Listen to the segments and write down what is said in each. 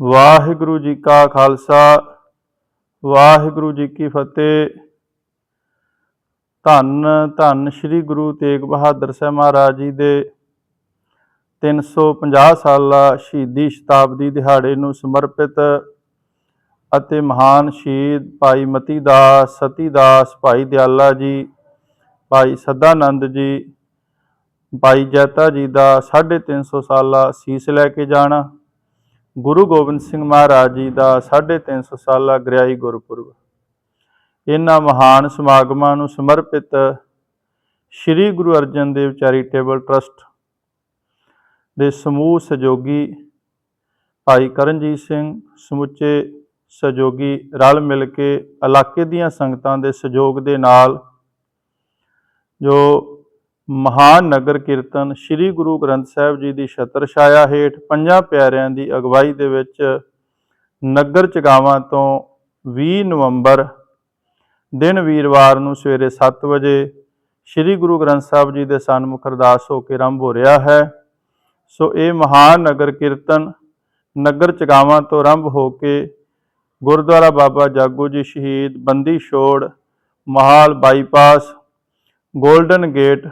ਵਾਹਿਗੁਰੂ ਜੀ ਕਾ ਖਾਲਸਾ, ਵਾਹਿਗੁਰੂ ਜੀ ਕੀ ਫਤਿਹ। ਧੰਨ ਧੰਨ ਸ੍ਰੀ ਗੁਰੂ ਤੇਗ ਬਹਾਦਰ ਸਾਹਿਬ ਮਹਾਰਾਜ ਜੀ ਦੇ 350 ਸਾਲਾ ਸ਼ਹੀਦੀ ਸ਼ਤਾਬਦੀ ਦਿਹਾੜੇ ਨੂੰ ਸਮਰਪਿਤ ਅਤੇ ਮਹਾਨ ਸ਼ਹੀਦ ਭਾਈ ਮਤੀ ਦਾਸ ਸਤੀ ਦਾਸ ਭਾਈ ਦਿਆਲਾ ਜੀ, ਭਾਈ ਸਦਾਨੰਦ ਜੀ, ਭਾਈ ਜੈਤਾ ਜੀ ਦਾ 350 ਸਾਲਾ ਸੀਸ ਲੈ ਕੇ ਜਾਣਾ। ਗੁਰੂ ਗੋਬਿੰਦ ਸਿੰਘ ਮਹਾਰਾਜ ਜੀ ਦਾ 350 ਸਾਲਾ ਗ੍ਰਿਆਈ ਗੁਰਪੁਰਬ। ਇਹਨਾਂ ਮਹਾਨ ਸਮਾਗਮਾਂ ਨੂੰ ਸਮਰਪਿਤ ਸ੍ਰੀ ਗੁਰੂ ਅਰਜਨ ਦੇਵ ਚੈਰੀਟੇਬਲ ਟਰਸਟ ਦੇ ਸਮੂਹ ਸਹਿਯੋਗੀ ਭਾਈ ਕਰਨਜੀਤ ਸਿੰਘ, ਸਮੁੱਚੇ ਸਹਿਯੋਗੀ ਰਲ ਮਿਲ ਕੇ ਇਲਾਕੇ ਦੀਆਂ ਸੰਗਤਾਂ ਦੇ ਸਹਿਯੋਗ ਦੇ ਨਾਲ ਜੋ ਮਹਾਨ ਨਗਰ ਕੀਰਤਨ ਸ੍ਰੀ ਗੁਰੂ ਗ੍ਰੰਥ ਸਾਹਿਬ ਜੀ ਦੀ ਛਤਰ ਛਾਇਆ ਹੇਠ ਪੰਜਾਂ ਪਿਆਰਿਆਂ ਦੀ ਅਗਵਾਈ ਦੇ ਵਿੱਚ ਨਗਰ ਚਗਾਵਾਂ ਤੋਂ 20 ਨਵੰਬਰ ਦਿਨ ਵੀਰਵਾਰ ਨੂੰ ਸਵੇਰੇ 7 ਵਜੇ ਸ੍ਰੀ ਗੁਰੂ ਗ੍ਰੰਥ ਸਾਹਿਬ ਜੀ ਦੇ ਸਨਮੁਖ ਅਰਦਾਸ ਹੋ ਕੇ ਆਰੰਭ ਹੋ ਰਿਹਾ ਹੈ। ਸੋ ਇਹ ਮਹਾਨ ਨਗਰ ਕੀਰਤਨ ਨਗਰ ਚਗਾਵਾਂ ਤੋਂ ਆਰੰਭ ਹੋ ਕੇ ਗੁਰਦੁਆਰਾ ਬਾਬਾ ਜਾਗੋ ਜੀ ਸ਼ਹੀਦ, Bandi Chhor, Mahal bypass, Golden Gate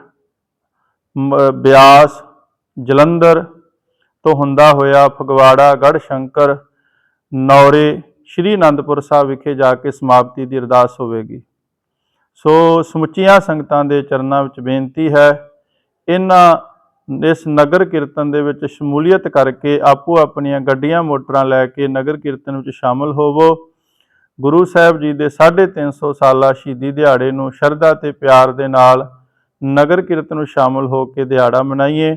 Beas, Jalandhar ਤੋਂ ਹੁੰਦਾ ਹੋਇਆ ਫਗਵਾੜਾ ਗੜ੍ਹ ਸ਼ੰਕਰ ਨੌਰੇ, ਸ਼੍ਰੀ ਅਨੰਦਪੁਰ ਸਾਹਿਬ ਵਿਖੇ ਜਾ ਕੇ ਸਮਾਪਤੀ ਦੀ ਅਰਦਾਸ ਹੋਵੇਗੀ। ਸੋ ਸਮੁੱਚੀਆਂ ਸੰਗਤਾਂ ਦੇ ਚਰਨਾਂ ਵਿੱਚ ਬੇਨਤੀ ਹੈ, ਇਹਨਾਂ, ਇਸ ਨਗਰ ਕੀਰਤਨ ਦੇ ਵਿੱਚ ਸ਼ਮੂਲੀਅਤ ਕਰਕੇ ਆਪੋ ਆਪਣੀਆਂ ਗੱਡੀਆਂ, ਮੋਟਰਾਂ ਲੈ ਕੇ ਨਗਰ ਕੀਰਤਨ ਵਿੱਚ ਸ਼ਾਮਲ ਹੋਵੋ। ਗੁਰੂ ਸਾਹਿਬ ਜੀ ਦੇ 350 ਸਾਲਾ ਸ਼ਹੀਦੀ ਦਿਹਾੜੇ ਨੂੰ ਸ਼ਰਧਾ ਤੇ ਪਿਆਰ ਦੇ ਨਾਲ ਨਗਰ ਕੀਰਤਨ ਨੂੰ ਸ਼ਾਮਲ ਹੋ ਕੇ ਦਿਹਾੜਾ ਮਨਾਈਏ।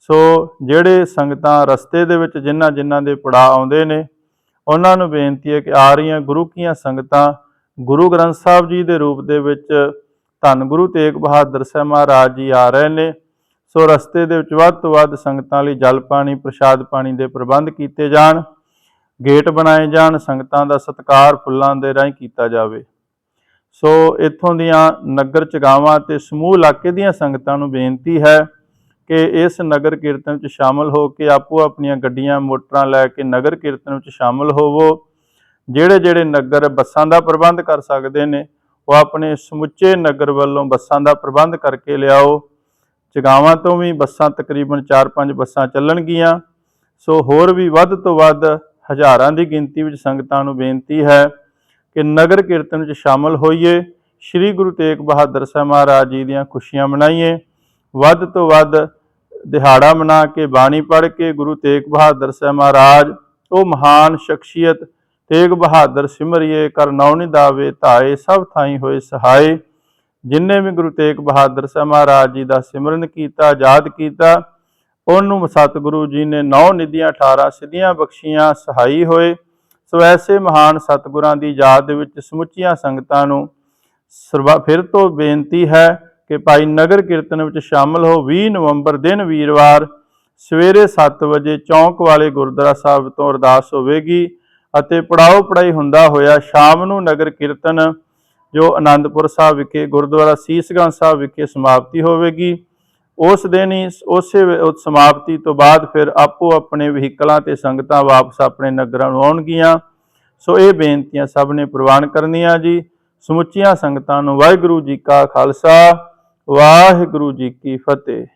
ਸੋ ਜਿਹੜੇ ਸੰਗਤਾਂ ਰਸਤੇ ਦੇ ਵਿੱਚ ਜਿਨ੍ਹਾਂ ਜਿਨ੍ਹਾਂ ਦੇ ਪੜਾਅ ਆਉਂਦੇ ਨੇ, ਉਹਨਾਂ ਨੂੰ ਬੇਨਤੀ ਹੈ ਕਿ ਆ ਰਹੀਆਂ ਗੁਰੂ ਕੀਆਂ ਸੰਗਤਾਂ ਗੁਰੂ ਗ੍ਰੰਥ ਸਾਹਿਬ ਜੀ ਦੇ ਰੂਪ ਦੇ ਵਿੱਚ ਧੰਨ ਗੁਰੂ ਤੇਗ ਬਹਾਦਰ ਸਾਹਿਬ ਮਹਾਰਾਜ ਜੀ ਆ ਰਹੇ ਨੇ। ਸੋ ਰਸਤੇ ਦੇ ਵਿੱਚ ਵੱਧ ਤੋਂ ਵੱਧ ਸੰਗਤਾਂ ਲਈ ਜਲ ਪਾਣੀ, ਪ੍ਰਸ਼ਾਦ ਪਾਣੀ ਦੇ ਪ੍ਰਬੰਧ ਕੀਤੇ ਜਾਣ, ਗੇਟ ਬਣਾਏ ਜਾਣ, ਸੰਗਤਾਂ ਦਾ ਸਤਿਕਾਰ ਫੁੱਲਾਂ ਦੇ ਰਾਹੀਂ ਕੀਤਾ ਜਾਵੇ। ਸੋ ਇੱਥੋਂ ਦੀਆਂ ਨਗਰ ਚਗਾਵਾਂ ਤੇ ਸਮੂਹ ਇਲਾਕੇ ਦੀਆਂ ਸੰਗਤਾਂ ਨੂੰ ਬੇਨਤੀ ਹੈ ਕਿ ਇਸ ਨਗਰ ਕੀਰਤਨ ਵਿੱਚ ਸ਼ਾਮਲ ਹੋ ਕੇ ਆਪੋ ਆਪਣੀਆਂ ਗੱਡੀਆਂ, ਮੋਟਰਾਂ ਲੈ ਕੇ ਨਗਰ ਕੀਰਤਨ ਵਿੱਚ ਸ਼ਾਮਲ ਹੋਵੋ। ਜਿਹੜੇ ਜਿਹੜੇ ਨਗਰ ਬੱਸਾਂ ਦਾ ਪ੍ਰਬੰਧ ਕਰ ਸਕਦੇ ਨੇ, ਉਹ ਆਪਣੇ ਸਮੁੱਚੇ ਨਗਰ ਵੱਲੋਂ ਬੱਸਾਂ ਦਾ ਪ੍ਰਬੰਧ ਕਰਕੇ ਲਿਆਓ। ਚਗਾਵਾਂ ਤੋਂ ਵੀ ਬੱਸਾਂ ਤਕਰੀਬਨ 4-5 ਬੱਸਾਂ ਚੱਲਣਗੀਆਂ। ਸੋ ਹੋਰ ਵੀ ਵੱਧ ਤੋਂ ਵੱਧ ਹਜ਼ਾਰਾਂ ਦੀ ਗਿਣਤੀ ਵਿੱਚ ਸੰਗਤਾਂ ਨੂੰ ਬੇਨਤੀ ਹੈ ਕਿ ਨਗਰ ਕੀਰਤਨ ਵਿੱਚ ਸ਼ਾਮਲ ਹੋਈਏ, ਸ੍ਰੀ ਗੁਰੂ ਤੇਗ ਬਹਾਦਰ ਸਾਹਿਬ ਮਹਾਰਾਜ ਜੀ ਦੀਆਂ ਖੁਸ਼ੀਆਂ ਮਨਾਈਏ, ਵੱਧ ਤੋਂ ਵੱਧ ਦਿਹਾੜਾ ਮਨਾ ਕੇ, ਬਾਣੀ ਪੜ੍ਹ ਕੇ ਗੁਰੂ ਤੇਗ ਬਹਾਦਰ ਸਾਹਿਬ ਮਹਾਰਾਜ, ਉਹ ਮਹਾਨ ਸ਼ਖਸੀਅਤ ਤੇਗ ਬਹਾਦਰ ਸਿਮਰਿਏ ਕਰ ਦਾਵੇ, ਧਾਏ, ਸਭ ਥਾਈ ਹੋਏ ਸਹਾਏ। ਜਿਨਨੇ ਵੀ ਗੁਰੂ ਤੇਗ ਬਹਾਦਰ ਸਾਹਿਬ ਮਹਾਰਾਜ ਜੀ ਦਾ ਸਿਮਰਨ ਕੀਤਾ ਯਾਦ ਕੀਤਾ, ਉਹਨੂੰ ਸਤਿਗੁਰੂ ਜੀ ਨੇ ਨੌ ਨਿਧੀਆਂ 18 ਸਿੱਧੀਆਂ ਬਖਸ਼ੀਆਂ, ਸਹਾਈ ਹੋਏ। ਸੋ ਐਸੇ ਮਹਾਨ ਸਤਿਗੁਰਾਂ ਦੀ ਯਾਦ ਦੇ ਵਿੱਚ ਸਮੁੱਚੀਆਂ ਸੰਗਤਾਂ ਨੂੰ ਸਰਵਾ, ਫਿਰ ਤੋਂ ਬੇਨਤੀ ਹੈ ਕਿ ਭਾਈ ਨਗਰ ਕੀਰਤਨ ਵਿੱਚ ਸ਼ਾਮਲ ਹੋ। 20 ਨਵੰਬਰ ਦਿਨ ਵੀਰਵਾਰ ਸਵੇਰੇ 7 ਵਜੇ ਚੌਂਕ ਵਾਲੇ ਗੁਰਦੁਆਰਾ ਸਾਹਿਬ ਤੋਂ ਅਰਦਾਸ ਹੋਵੇਗੀ ਅਤੇ ਪੜਾਓ ਪੜਾਈ ਹੁੰਦਾ ਹੋਇਆ ਸ਼ਾਮ ਨੂੰ ਨਗਰ ਕੀਰਤਨ ਜੋ ਆਨੰਦਪੁਰ ਸਾਹਿਬ ਵਿਖੇ, ਗੁਰਦੁਆਰਾ ਸੀਸਗੰਜ ਸਾਹਿਬ ਵਿਖੇ ਸਮਾਪਤੀ ਹੋਵੇਗੀ। ਉਸ ਦਿਨ ਹੀ, ਉਸੇ ਸਮਾਪਤੀ ਤੋਂ ਬਾਅਦ ਫਿਰ ਆਪੋ ਆਪਣੇ ਵਹੀਕਲਾਂ ਤੇ ਸੰਗਤਾਂ ਵਾਪਸ ਆਪਣੇ ਨਗਰਾਂ ਨੂੰ ਆਉਣਗੀਆਂ। ਸੋ ਇਹ ਬੇਨਤੀਆਂ ਸਭ ਨੇ ਪ੍ਰਵਾਨ ਕਰਨੀਆਂ ਜੀ। ਸਮੁੱਚੀਆਂ ਸੰਗਤਾਂ ਨੂੰ ਵਾਹਿਗੁਰੂ ਜੀ ਕਾ ਖਾਲਸਾ, ਵਾਹਿਗੁਰੂ ਜੀ ਕੀ ਫਤਿਹ।